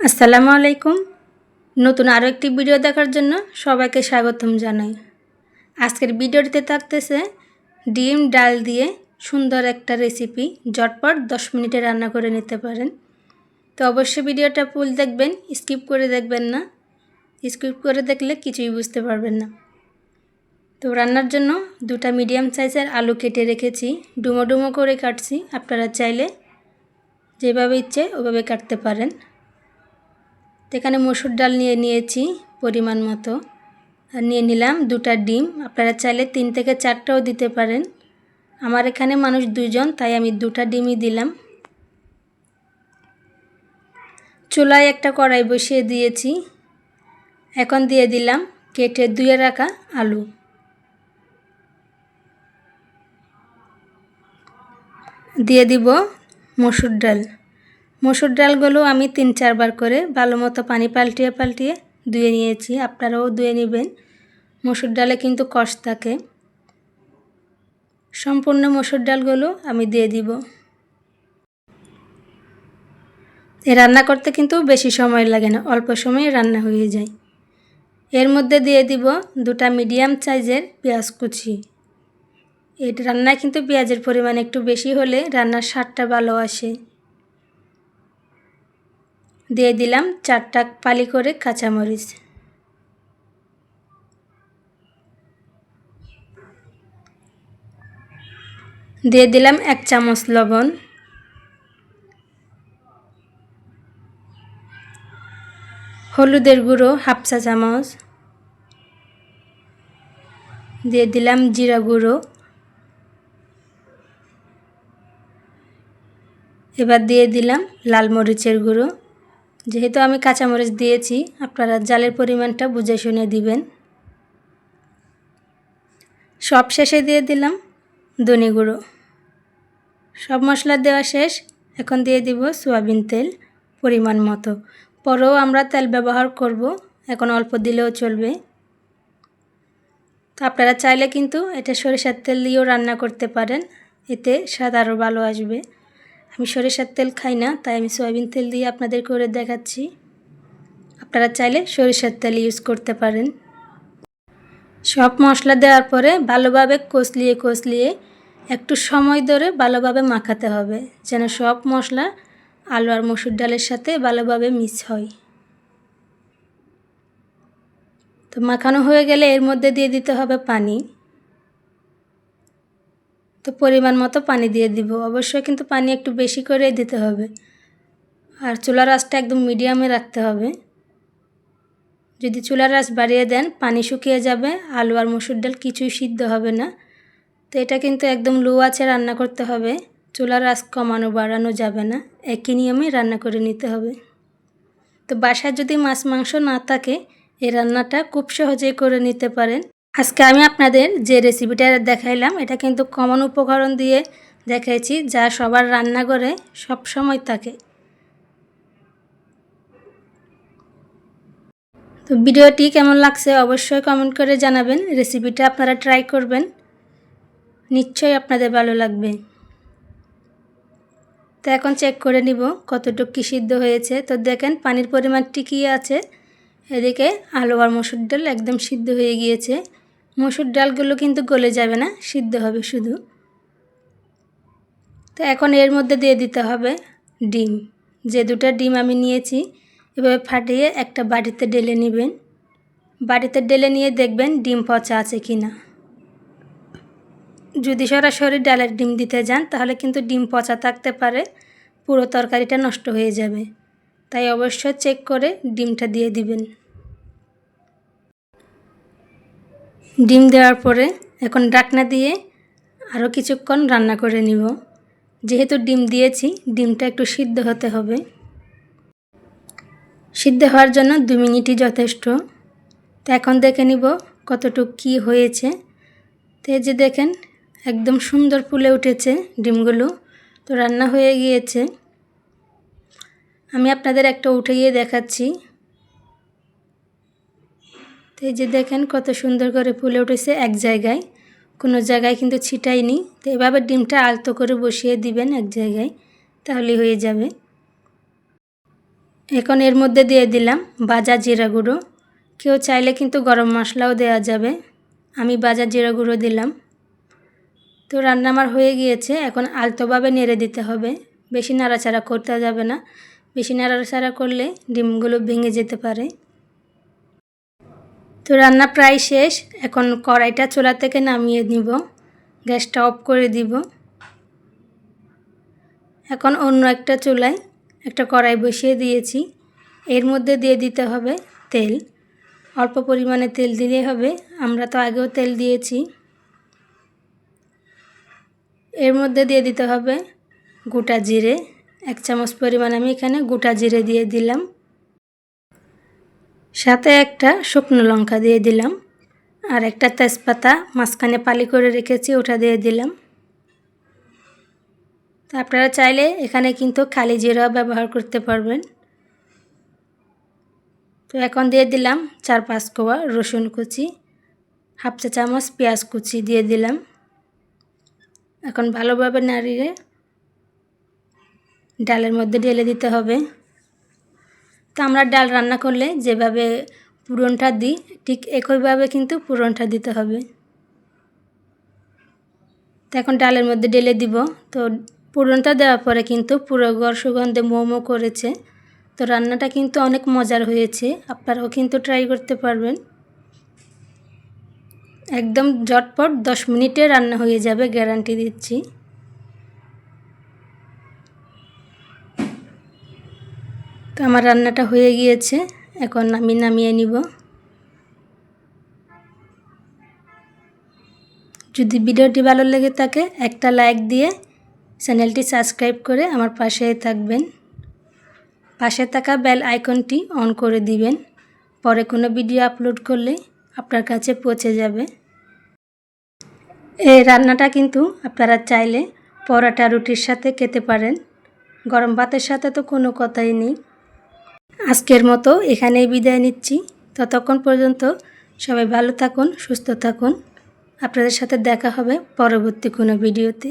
আসসালামু আলাইকুম। নতুন আরও একটি ভিডিও দেখার জন্য সবাইকে স্বাগতম জানাই। আজকের ভিডিওটিতে থাকতেছে ডিম ডাল দিয়ে সুন্দর একটা রেসিপি ঝটপট দশ মিনিটে রান্না করে নিতে পারেন। তো অবশ্যই ভিডিওটা ফুল দেখবেন, স্কিপ করে দেখবেন না। স্কিপ করে দেখলে কিছুই বুঝতে পারবেন না। তো রান্নার জন্য দুটা মিডিয়াম সাইজের আলু কেটে রেখেছি। ডুমো ডুমো করে কাটছি। আপনারা চাইলে যেভাবে ইচ্ছে ওভাবে কাটতে পারেন। তো এখানে মসুর ডাল নিয়ে নিয়েছি পরিমাণ মতো। আর নিয়ে নিলাম দুটা ডিম। আপনারা চাইলে তিন থেকে চারটাও দিতে পারেন। আমার এখানে মানুষ দুজন তাই আমি দুটা ডিমই দিলাম। চুলায় একটা কড়াই বসিয়ে দিয়েছি। এখন দিয়ে দিলাম কেটে ধুয়ে রাখা আলু। দিয়ে দিব মসুর ডাল। মসুর ডালগুলো আমি তিন চারবার করে ভালো মতো পানি পাল্টিয়ে পাল্টিয়ে ধুয়ে নিয়েছি। আপনারাও ধুয়ে নেবেন। মসুর ডালে কিন্তু কষ থাকে। সম্পূর্ণ মসুর ডালগুলো আমি দিয়ে দিব। এ রান্না করতে কিন্তু বেশি সময় লাগে না, অল্প সময়ে রান্না হয়ে যায়। এর মধ্যে দিয়ে দিব দুটা মিডিয়াম সাইজের পেঁয়াজ কুচি। এই রান্নায় কিন্তু পেঁয়াজের পরিমাণ একটু বেশি হলে রান্নার স্বাদটা ভালো আসে। দিয়ে দিলাম চারটা পালি করে কাঁচামরিচ। দিয়ে দিলাম এক চামচ লবণ। হলুদের গুঁড়ো হাফ চা চামচ। দিয়ে দিলাম জিরা গুঁড়ো। এবার দিয়ে দিলাম লাল মরিচের গুঁড়ো। যেহেতু আমি কাঁচামরিচ দিয়েছি, আপনারা জালের পরিমাণটা বুঝে শুনে দিবেন। সব শেষে দিয়ে দিলাম ধনে গুঁড়ো। সব মশলা দেওয়া শেষ, এখন দিয়ে দিব সোয়াবিন তেল পরিমাণ মতো। পরেও আমরা তেল ব্যবহার করব, এখন অল্প দিলেও চলবে। তো আপনারা চাইলে কিন্তু এটা সরিষার তেল দিয়েও রান্না করতে পারেন, এতে স্বাদ আরও ভালো আসবে। আমি সরিষার তেল খাই না, তাই আমি সয়াবিন তেল দিয়ে আপনাদের করে দেখাচ্ছি। আপনারা চাইলে সরিষার তেল ইউজ করতে পারেন। সব মশলা দেওয়ার পরে ভালোভাবে কষলিয়ে কষলিয়ে একটু সময় ধরে ভালোভাবে মাখাতে হবে, যেন সব মশলা আলু আর মসুর ডালের সাথে ভালোভাবে মিক্স হয়। তো মাখানো হয়ে গেলে এর মধ্যে দিয়ে দিতে হবে পানি। তো পরিমাণ মতো পানি দিয়ে দিব। অবশ্যই কিন্তু পানি একটু বেশি করে দিতে হবে। আর চুলার আঁচটা একদম মিডিয়ামে রাখতে হবে। যদি চুলার আঁচ বাড়িয়ে দেন, পানি শুকিয়ে যাবে, আলু আর মসুর ডাল কিছুই সিদ্ধ হবে না। তো এটা কিন্তু একদম লো আছে রান্না করতে হবে। চুলার আঁচ কমানো বাড়ানো যাবে না। একই নিয়মে রান্না করে নিতে হবে। তো বাসায় যদি মাছ মাংস না থাকে, এই রান্নাটা খুব সহজেই করে নিতে পারেন। আজকে আমি আপনাদের যে রেসিপিটা দেখাইলাম, এটা কিন্তু কমন উপকরণ দিয়ে দেখাইছি, যা সবার রান্নাঘরে সব সময় থাকে। তো ভিডিওটি কেমন লাগছে অবশ্যই কমেন্ট করে জানাবেন রেসিপিটা আপনারা ট্রাই করবেন, নিশ্চয়ই আপনাদের ভালো লাগবে। তো এখন চেক করে নিব কতটুকু কী সিদ্ধ হয়েছে। তো দেখেন পানির পরিমাণ টিকিয়ে আছে, এদিকে আলু আর মসুর ডাল একদম সিদ্ধ হয়ে গিয়েছে। মসুর ডালগুলো কিন্তু গলে যাবে না, সিদ্ধ হবে শুধু। তো এখন এর মধ্যে দিয়ে দিতে হবে ডিম। যে দুটা ডিম আমি নিয়েছি, এভাবে ফাটিয়ে একটা বাটিতে ডেলে নেবেন। বাটিতে ডেলে নিয়ে দেখবেন ডিম পচা আছে কি না। যদি সরাসরি ডালের ডিম দিতে যান, তাহলে কিন্তু ডিম পচা থাকতে পারে, পুরো তরকারিটা নষ্ট হয়ে যাবে। তাই অবশ্যই চেক করে ডিমটা দিয়ে দিবেন। ডিম দেওয়ার পরে এখন ডাকনা দিয়ে আরও কিছুক্ষণ রান্না করে নিব। যেহেতু ডিম দিয়েছি, ডিমটা একটু সিদ্ধ হতে হবে। সিদ্ধ হওয়ার জন্য দু মিনিটই যথেষ্ট। তো এখন দেখে নিব কতটুক কী হয়েছে। তো যে দেখেন, একদম সুন্দর ফুলে উঠেছে ডিমগুলো। তো রান্না হয়ে গিয়েছে। আমি আপনাদের একটা উঠে গিয়ে দেখাচ্ছি। তো এই যে দেখেন কত সুন্দর করে ফুলে উঠেছে এক জায়গায়। কোনো জায়গায় কিন্তু ছিটাইনি তো এভাবে ডিমটা আলতো করে বসিয়ে দিবেন এক জায়গায়, তাহলে হয়ে যাবে। এখন এর মধ্যে দিয়ে দিলাম বাজা জিরা গুঁড়ো। কেউ চাইলে কিন্তু গরম মশলাও দেওয়া যাবে। আমি বাজা জিরা গুঁড়ো দিলাম। তো রান্না আমার হয়ে গিয়েছে। এখন আলতোভাবে নেড়ে দিতে হবে। বেশি নাড়াচাড়া করতে যাবে না। বেশি নাড়াচাড়া করলে ডিমগুলো ভেঙে যেতে পারে। তো রান্না প্রায় শেষ। এখন কড়াইটা চুলা থেকে নামিয়ে নিব। গ্যাসটা অফ করে দিব। এখন অন্য একটা চুলায় একটা কড়াই বসিয়ে দিয়েছি। এর মধ্যে দিয়ে দিতে হবে তেল। অল্প পরিমাণে তেল দিলেই হবে। আমরা তো আগেও তেল দিয়েছি। এর মধ্যে দিয়ে দিতে হবে গোটা জিরে। এক চামচ পরিমাণ আমি এখানে গোটা জিরে দিয়ে দিলাম। সাথে একটা শুকনো লঙ্কা দিয়ে দিলাম আর একটা তেজপাতা মাঝখানে পালি করে রেখেছি, ওটা দিয়ে দিলাম। তো আপনারা চাইলে এখানে কিন্তু খালি জিরা ব্যবহার করতে পারবেন। তো এখন দিয়ে দিলাম চার পাঁচ কোয়া রসুন কুচি, হাফ চা চামচ পেঁয়াজ কুচি দিয়ে দিলাম। এখন ভালোভাবে নাড়িয়ে ডালের মধ্যে ঢেলে দিতে হবে। তো আমরা ডাল রান্না করলে যেভাবে পুরনটা দিই, ঠিক একইভাবে কিন্তু পুরনটা দিতে হবে। তো এখন ডালের মধ্যে ঢেলে দিব। তো পুরনটা দেওয়ার পরে কিন্তু পুরো ঘর সুগন্ধে মোমো করেছে। তো রান্নাটা কিন্তু অনেক মজার হয়েছে। আপনারাও কিন্তু ট্রাই করতে পারবেন। একদম ঝটপট দশ মিনিটে রান্না হয়ে যাবে গ্যারান্টি দিচ্ছি। তো আমার রান্নাটা হয়ে গিয়েছে। এখন আমি নামিয়ে নিব। যদি ভিডিওটি ভালো লেগে থাকে, একটা লাইক দিয়ে চ্যানেলটি সাবস্ক্রাইব করে আমার পাশে থাকবেন। পাশে থাকা বেল আইকনটি অন করে দিবেন। পরে কোনো ভিডিও আপলোড করলে আপনার কাছে পৌঁছে যাবে। এই রান্নাটা কিন্তু আপনারা চাইলে পরোটা রুটির সাথে খেতে পারেন। গরম ভাতের সাথে তো কোনো কথাই নেই। আজকের মতো এখানেই বিদায় নিচ্ছি। ততক্ষণ পর্যন্ত সবাই ভালো থাকুন, সুস্থ থাকুন। আপনাদের সাথে দেখা হবে পরবর্তী কোনো ভিডিওতে।